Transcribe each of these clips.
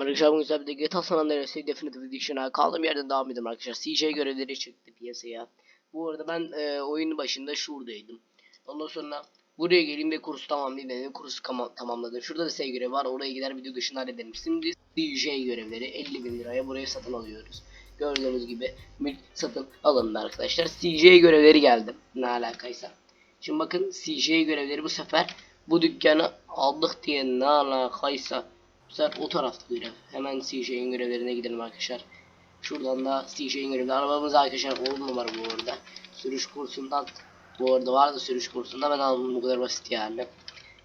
Arkadaşlar bugün sizlerle birlikte GTA San Andreas'ı Definitive Edition'a kaldığım yerden devam ediyorum arkadaşlar. CJ görevleri çıktı piyasaya. Bu arada ben e, oyunun başında şuradaydım. Ondan sonra buraya geleyim ve kursu tamamlayayım dedim. Kursu tamamladım. Şurada da S görevi var. Oraya gider video dışında hallederim. Şimdi CJ görevleri 50 bin liraya buraya satın alıyoruz. Gördüğünüz gibi mülk satın alındı arkadaşlar. CJ görevleri geldi. Ne alakaysa. Şimdi bakın CJ görevleri bu sefer bu dükkanı aldık diye ne alakaysa sefer o tarafta görev. Hemen CJ'in görevlerine gidelim arkadaşlar. Şuradan da CJ'in görevleri. Arabamız arkadaşlar 10 numara bu arada. Sürüş kursundan bu arada vardı sürüş kursunda ben aldım bu kadar basit yani.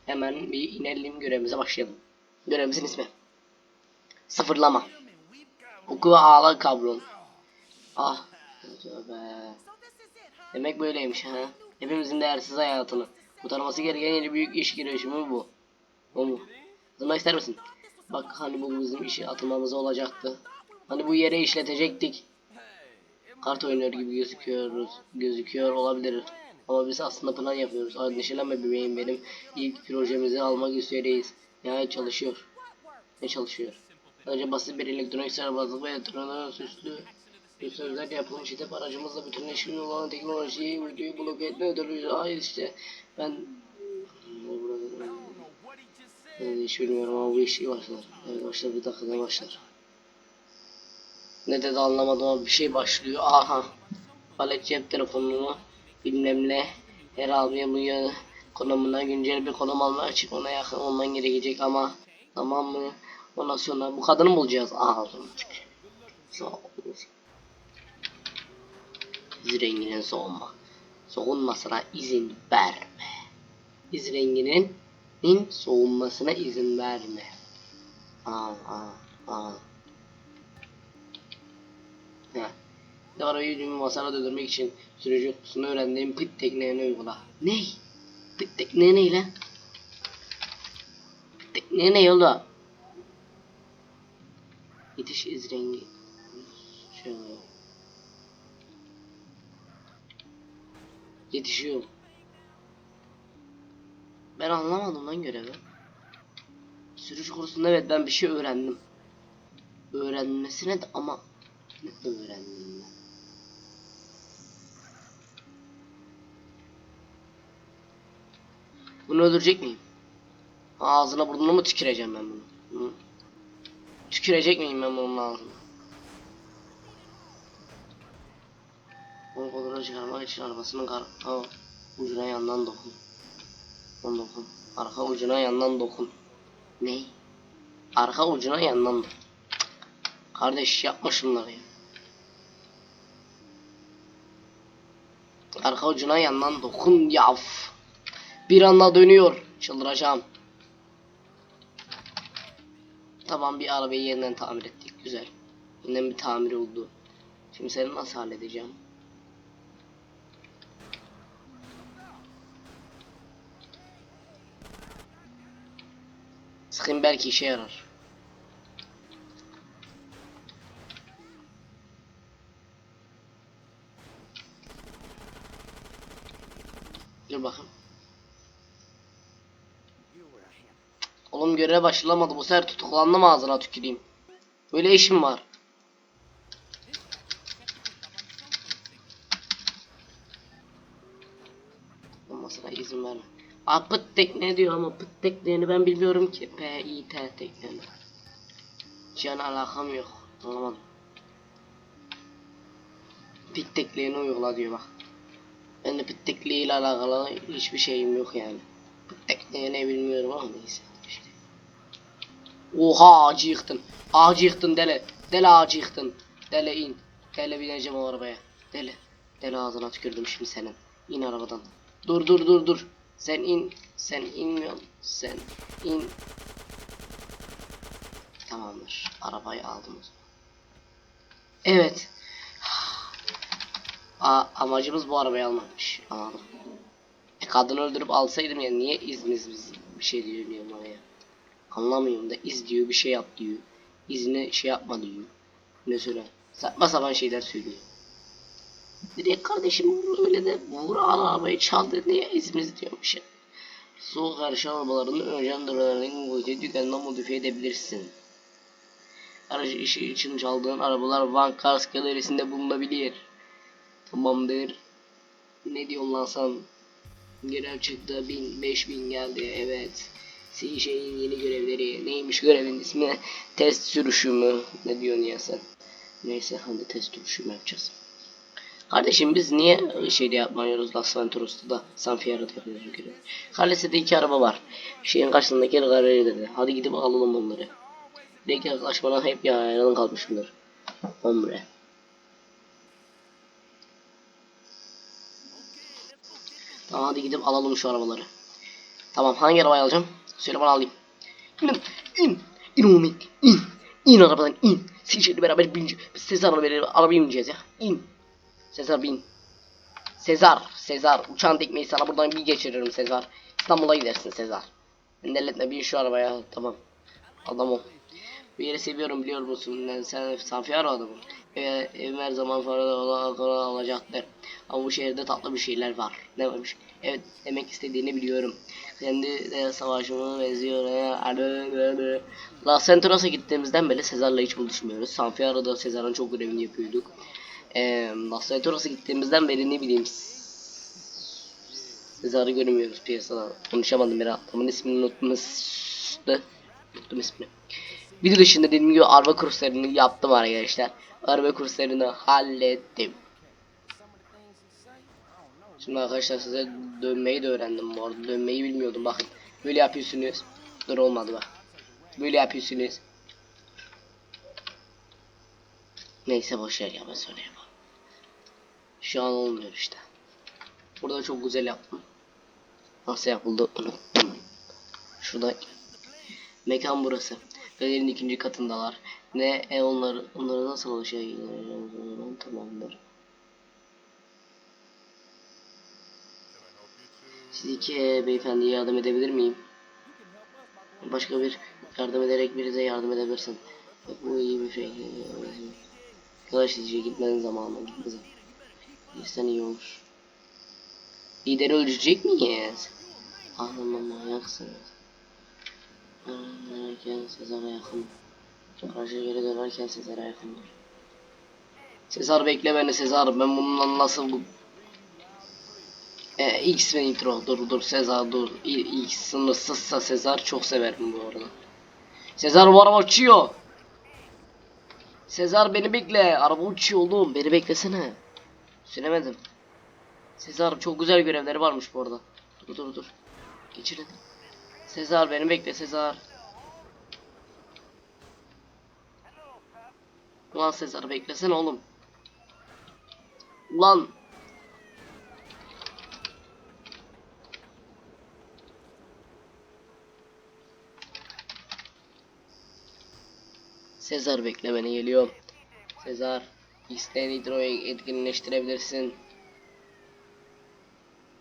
Hemen bir inelim görevimize başlayalım. Görevimizin ismi. Sıfırlama. Oku ve ağla kablon. Ah. Tövbe. Demek böyleymiş ha. Hepimizin değersiz hayatını. Kurtarması gereken yeni büyük iş girişimi bu. O mu? Zırnak ister misin? Bak hani bu bizim işi atılmamız olacaktı. Hani bu yere işletecektik. Kart oynuyor gibi gözüküyoruz. Gözüküyor olabilir. Ama biz aslında plan yapıyoruz. Endişelenme bebeğim benim. İlk projemizi almak üzereyiz. Yani çalışıyor. Ne çalışıyor? Önce basit bir elektronik serbazlık ve elektronik süslü sözler yapılmış edip aracımızla bütünleşmiş olan teknolojiyi videoyu bloke etme ödülü. Hayır işte ben yani hiç bilmiyorum ama bu iş iyi başlar. Evet başlar bir dakikada başlar. Ne dedi anlamadım ama bir şey başlıyor. Aha. Palet cep telefonunu bilmem ne her almaya bu ya konumuna güncel bir konum almak için ona yakın olman gerekecek ama tamam mı? Ondan sonra bu kadını bulacağız. Aha. Sağ ol. Biz renginin soğunma. Soğunmasına izin verme. Biz renginin nin soğunmasına izin verme. Aa, aa, aa. Heh. Arabayı yüzümü masana döndürmek için sürücü kutusunu öğrendiğim pit tekniğini uygula. Ne? Pit tekniği ne lan? Pit tekniği ne yolda? Yetiş iz rengi. Şöyle. Yetişiyor. Ben anlamadım lan görevi. Sürücü kursunda evet ben bir şey öğrendim. Öğrenmesine de ama ne öğrendim ben? Bunu öldürecek miyim? Ağzına burnuna mı tüküreceğim ben bunu? Hı? Tükürecek miyim ben bunun ağzına? Onu kontrol çıkarmak için arabasının kar ha, ucuna yandan dokun. Onu dokun. Arka ucuna yandan dokun. Ne? Arka ucuna yandan dokun. Kardeş yapma şunları ya. Arka ucuna yandan dokun yav. Bir anda dönüyor. Çıldıracağım. Tamam bir arabayı yeniden tamir ettik. Güzel. Yeniden bir tamir oldu. Şimdi seni nasıl halledeceğim? Sıkın belki işe yarar. Dur bakın. Oğlum göreve başlamadı. Bu sefer tutuklandım ağzına tüküreyim. Böyle işim var. Olmasına izin verme. Aa pıt tekne diyor ama pıt tekneni ben bilmiyorum ki. P-I-T tekneni. Can alakam yok. Anlamadım. Pit tekliğini uygula diyor bak. Ben de pit tekliğiyle alakalı hiçbir şeyim yok yani. Pit tekliği ne bilmiyorum ama neyse işte. Oha ağacı yıktın. Ağacı yıktın deli. Deli ağacı yıktın. Deli in. Deli bineceğim o arabaya. Deli. Deli ağzına tükürdüm şimdi senin. İn arabadan. Dur dur dur dur. Sen in. Sen inmiyorsun. Sen in. Tamamdır. Arabayı aldım o zaman. Evet. A amacımız bu arabayı almakmış. Anladım. E kadını öldürüp alsaydım ya niye izimiz biz bir şey diyor diyor bana ya. Anlamıyorum da iz diyor bir şey yap diyor. İzine şey yapma diyor. Ne söyle. Saçma sapan şeyler söylüyor. Direkt kardeşim öyle de vur arabayı çaldı diye izimiz diyormuş ya. Soğuk karşı arabalarını önceden duralarının boyutu dükkanına modifiye edebilirsin. aracı işi için çaldığın arabalar Van Cars galerisinde bulunabilir. Tamamdır. Ne diyorsun lan sen? Görev çıktı 1000 5000 geldi evet. CJ'in yeni görevleri neymiş görevin ismi? Test sürüşü mü? Ne diyorsun ya sen? Neyse hadi test sürüşü mü yapacağız? Kardeşim biz niye şeyde yapmıyoruz Las Venturas'ta da San Fierro'da yapıyoruz görevi? Kalesi'de iki araba var. Şeyin karşısındaki galeri dedi. Hadi gidip alalım onları. Direkt yaklaşmadan hep yanın kalmış bunlar. Hombre. Tamam hadi gidip alalım şu arabaları. Tamam hangi arabayı alacağım? Söyle bana alayım. İn, in, in oğlum in, in, arabadan in. Seyirciyle beraber bineceğiz. Biz Sezar'la beraber arabaya bineceğiz ya. İn. Sezar bin. Sezar, Sezar. Uçağın tekmeyi sana buradan bir geçiririm Sezar. İstanbul'a gidersin Sezar. Delletme bin şu arabaya. Tamam. Adam ol. Bir yeri seviyorum biliyor musun? Ben sen Sanfiyaro adamım. Ee, evim her zaman faradı olacaktır. Ama bu şehirde tatlı bir şeyler var. Ne varmış? Evet demek istediğini biliyorum. Kendi de savaşıma benziyor. Ee, La Venturas'a gittiğimizden beri Sezar'la hiç buluşmuyoruz. Sanfiyaro'da Sezar'ın çok görevini yapıyorduk. Ee, Las Venturas'a gittiğimizden beri ne bileyim Sezar'ı görmüyoruz piyasada. Konuşamadım bir adamın ismini unuttum. Unuttum ismini. Video dışında dediğim gibi araba kurslarını yaptım arkadaşlar. Araba kurslarını hallettim. Şimdi arkadaşlar size dönmeyi de öğrendim bu arada. Dönmeyi bilmiyordum bakın. Böyle yapıyorsunuz. Dur olmadı bak. Böyle yapıyorsunuz. Neyse boşver ya ben yapalım. Şu an olmuyor işte. Burada çok güzel yaptım. Nasıl yapıldı unuttum. Şurada mekan burası. Galerinin ikinci katındalar. Ne e onları onları nasıl ulaşacağım tamamdır. Siz iki e, beyefendiye yardım edebilir miyim? Başka bir yardım ederek birize yardım edebilirsin. Bu iyi bir şey. Arkadaş diyecek gitmenin zamanı gitme Gitsen iyi olur. Lideri öldürecek miyiz? Anlamam manyaksınız. Dönerken Sezar'a yakın. Karşı geri dönerken Sezar'a yakın. Sezar bekle beni Sezar. Ben bununla nasıl bu... Ee, X ve intro. Dur dur Sezar dur. X sınırsızsa Sezar çok severim bu arada. Sezar bu araba uçuyor. Sezar beni bekle. Araba uçuyor oğlum. Beni beklesene. Süremedim. Sezar çok güzel görevleri varmış bu arada. Dur dur dur. Geçir hadi. Sezar beni bekle Sezar. Ulan Sezar beklesene oğlum. Ulan. Sezar bekle beni geliyor. Sezar. İsteyen hidroyu etkinleştirebilirsin.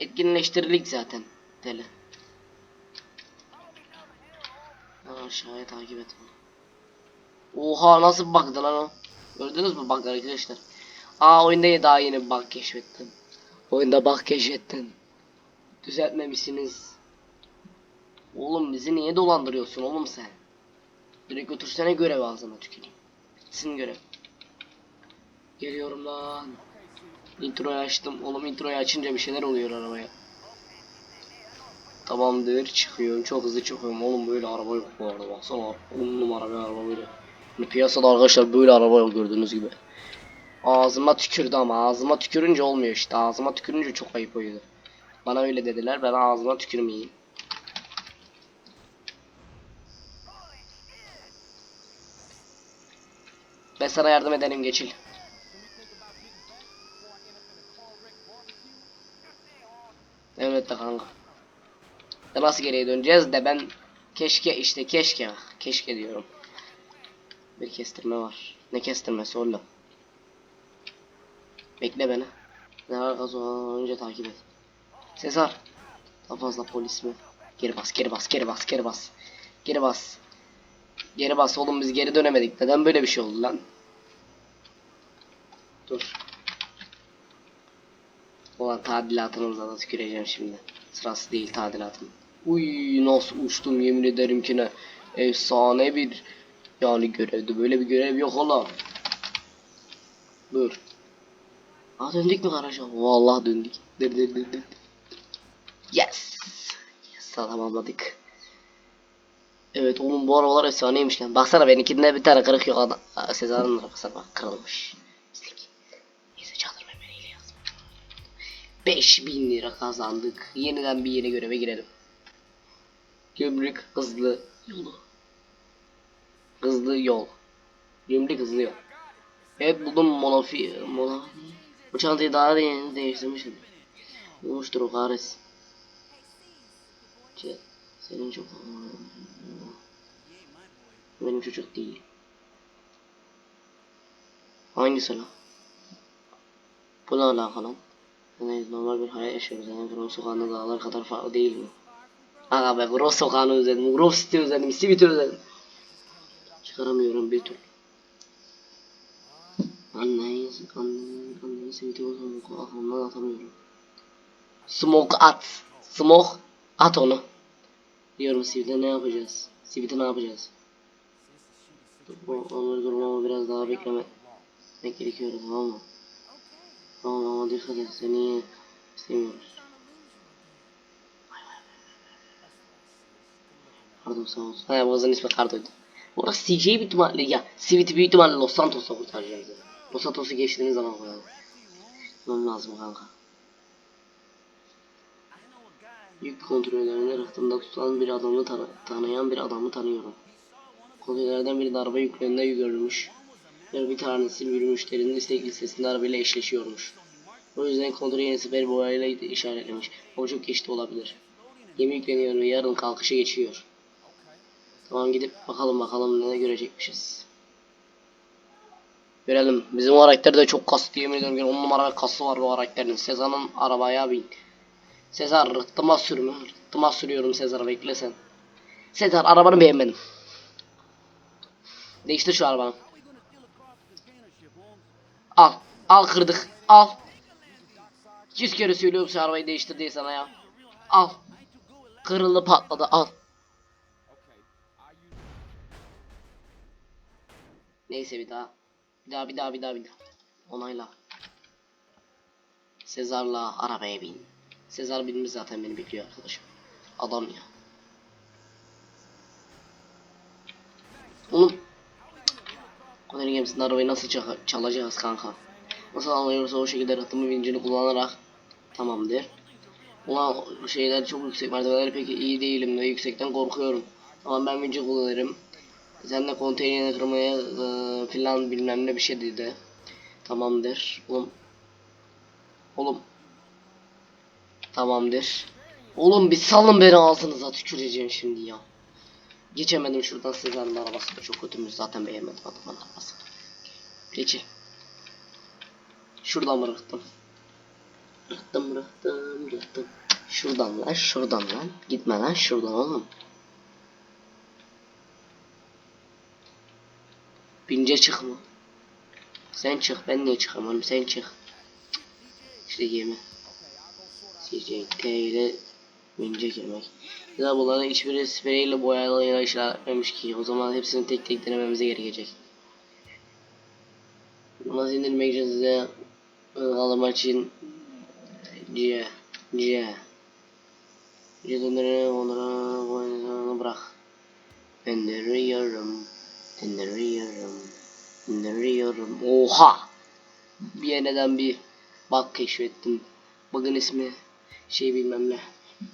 Etkinleştirdik zaten. Lan aşağıya takip et beni. Oha nasıl bug'dı lan o? Gördünüz mü bug arkadaşlar? Aa oyunda daha yeni bug keşfettim. Oyunda bug keşfettim. Düzeltmemişsiniz. Oğlum bizi niye dolandırıyorsun oğlum sen? Direkt götürsene görev ağzına tüküreyim. Bitsin görev. Geliyorum lan. Introyu açtım. Oğlum introyu açınca bir şeyler oluyor arabaya. Tamamdır çıkıyorum. Çok hızlı çıkıyorum. Oğlum böyle araba yok bu arada. Baksana 10 numara bir araba böyle. Hani piyasada arkadaşlar böyle araba yok gördüğünüz gibi. Ağzıma tükürdü ama ağzıma tükürünce olmuyor işte. Ağzıma tükürünce çok ayıp oluyor. Bana öyle dediler. Ben ağzıma tükürmeyeyim. Ben sana yardım ederim geçil. Evet de kanka. Nasıl geriye döneceğiz de ben keşke işte keşke keşke diyorum. Bir kestirme var. Ne kestirmesi oğlum? Bekle beni. Ne var gaz önce takip et. Sezar. Daha fazla polis mi? Geri bas, geri bas, geri bas, geri bas. Geri bas. Geri bas oğlum biz geri dönemedik. Neden böyle bir şey oldu lan? Dur. Ulan tadilatınıza da tüküreceğim şimdi. Sırası değil tadilatım. Uy nasıl uçtum yemin ederim ki ne efsane bir Yani görevde böyle bir görev yok oğlum. Dur. Aa döndük mü garaja? Vallahi döndük. Dır dır dır dır. Yes. Yes tamamladık. Evet oğlum bu arabalar efsaneymiş lan. Baksana benimkinde bir tane kırık yok adam. Sezar'ın arabasına bak kırılmış. Pislik. Neyse çadırma beni yazma. 5000 lira kazandık. Yeniden bir yeni göreve girelim. Gümrük hızlı yolu. Hızlı yol. Gümrük hızlı yol. Evet buldum monofi mono. Bu çantayı daha da yeni değiştirmişim. Bulmuştur o kahretsin. Senin çok benim çocuk değil. Hangisi lan? Bu ne alaka lan? Yani normal bir hayat yaşıyoruz yani Grove sokağında dağlar kadar farklı değil mi? Aga be Grove sokağını özledim, Grove City özledim, City özledim. Çıkaramıyorum bir türlü. Anneyi, anneyi, anneyi City o zaman aklımdan atamıyorum. Smoke at. Smoke at onu. Diyorum Sivit'e ne yapacağız? Sivit'e ne yapacağız? Onları durmama biraz daha beklemek gerekiyor tamam mı? Tamam ama dikkat seni istemiyoruz. Pardon sağ olsun. Ha bu kızın ismi Cardo'ydu. Orası CJ büyük ihtimalle ya Sivit'i büyük ihtimalle Los Santos'ta kurtaracağız ya. Los Santos'u geçtiğiniz zaman koyalım. Gitmem lazım kanka. Yük kontrollerinde rıhtımda tutulan bir adamı tanı tanıyan bir adamı tanıyorum. Kontrollerden biri de araba yüklerinde görülmüş. Ve bir tanesi bir müşterinin istek listesinde arabayla eşleşiyormuş. O yüzden kontrol yeni sefer boyayla işaretlemiş. O çok geçti olabilir. Gemi yükleniyor ve yarın kalkışa geçiyor. Tamam gidip bakalım bakalım ne görecekmişiz. Görelim. Bizim o karakter de çok kaslı yemin ediyorum. 10 numara kası var bu karakterin. Sezar'ın arabaya bin. Sezar rıhtıma sürme. Rıhtıma sürüyorum Sezar'ı bekle sen. Sezar arabanı beğenmedim. Değiştir şu arabanı. Al. Al kırdık. Al. Yüz kere söylüyorum şu arabayı değiştir diye sana ya. Al. Kırıldı patladı al. Neyse bir daha. Bir daha bir daha bir daha bir daha. Onayla. Sezar'la arabaya bin. Sezar binmiş zaten beni bekliyor arkadaşım. Adam ya. Oğlum. Koneri gemisinin arabayı nasıl çal- çalacağız kanka? Nasıl anlıyorsa o şekilde rıhtımı vincini kullanarak tamamdır. Ulan şeyler çok yüksek merdivenler pek iyi değilim ve yüksekten korkuyorum. Ama ben vinci kullanırım. Sen de konteyneri kırmaya e, filan bilmem ne bir şey dedi. Tamamdır. Oğlum. Oğlum. Tamamdır. Oğlum bir salın beni ağzınıza tüküreceğim şimdi ya. Geçemedim şuradan Sezar'ın arabası da çok kötümüş zaten beğenmedim adamın arabasını. Geçin. Şuradan mı rıhtım? Rıhtım rıhtım rıhtım. Şuradan lan şuradan lan. Gitme lan şuradan oğlum. Bince çıkma. Sen çık ben niye çıkayım oğlum sen çık. İşte gemi. CJK ile bince yemek. Ya bunların hiçbiri spreyle boyalı işaretmemiş ki o zaman hepsini tek tek denememize gerekecek. Bunu indirmek için size almak için C C C onlara boyunu bırak. İndiriyorum. İndiriyorum. İndiriyorum. Oha! Bir yeniden bir bug keşfettim. Bugün ismi şey bilmem ne.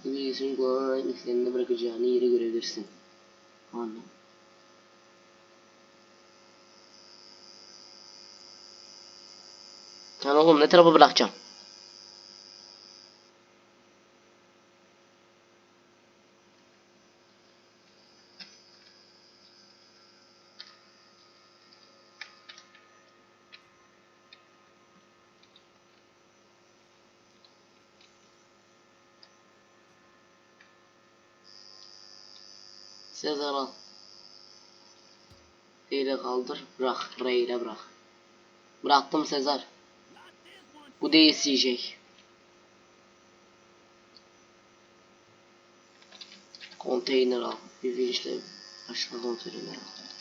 İsmin kullanarak mikserinde bırakacağını yeri görebilirsin. Anladım. Lan oğlum ne tarafa bırakacağım? Sezar al. R ile kaldır. Bırak. R ile bırak. Bıraktım Sezar. Bu değil CJ. Konteyner al. Bir vinçle başka konteyner al.